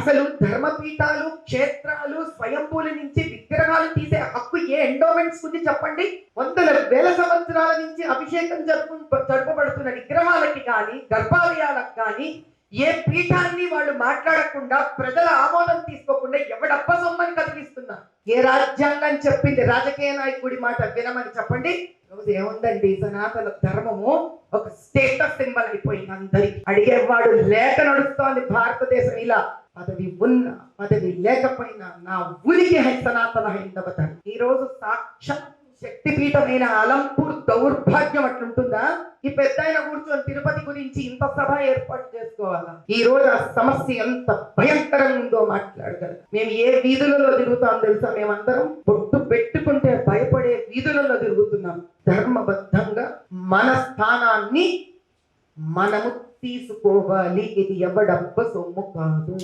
అసలు ధర్మపీఠాలు క్షేత్రాలు స్వయంభూల నుంచి విగ్రహాలు తీసే హక్కు ఏ ఎండోమెంట్స్ ఉంది చెప్పండి? వందల వేల సంవత్సరాల నుంచి అభిషేకం జరుపు జరుపబడుతున్న విగ్రహాలకి కానీ గర్భాలయాలకు కానీ ఏ పీఠాన్ని వాళ్ళు మాట్లాడకుండా ప్రజల ఆమోదం తీసుకోకుండా ఎవడప్ప సొమ్మని కదిలిస్తున్నారు ఏ రాజ్యాంగం చెప్పింది? రాజకీయ నాయకుడి మాట వినమని చెప్పండి? రోజు ఏముందండి? సనాతన ధర్మము ఒక స్టేటస్ సింబల్ అయిపోయింది అందరికి. అడిగేవాడు లేక నడుస్తోంది భారతదేశం. ఇలా పదవి ఉన్న పదవి లేకపోయినా నా ఉనికి సనాతన హైందవ ఈ రోజు సాక్షాత్ శక్తిపీఠమైన అలంపూర్ దౌర్భాగ్యం అట్లుంటుందా? ఈ పెద్ద ఆయన కూర్చొని తిరుపతి గురించి ఇంత సభ ఏర్పాటు చేసుకోవాలా? ఈ రోజు ఆ సమస్య ఎంత భయంకరంగా ఉందో మాట్లాడగలం మేము ఏ వీధులలో తిరుగుతాం తెలుసా? మేమందరం బొట్టు పెట్టుకుంటే భయపడే వీధులలో తిరుగుతున్నాం. ధర్మబద్ధంగా మన స్థానాన్ని మనము తీసుకోవాలి ఇది ఎవడబ్బ సొమ్ము కాదు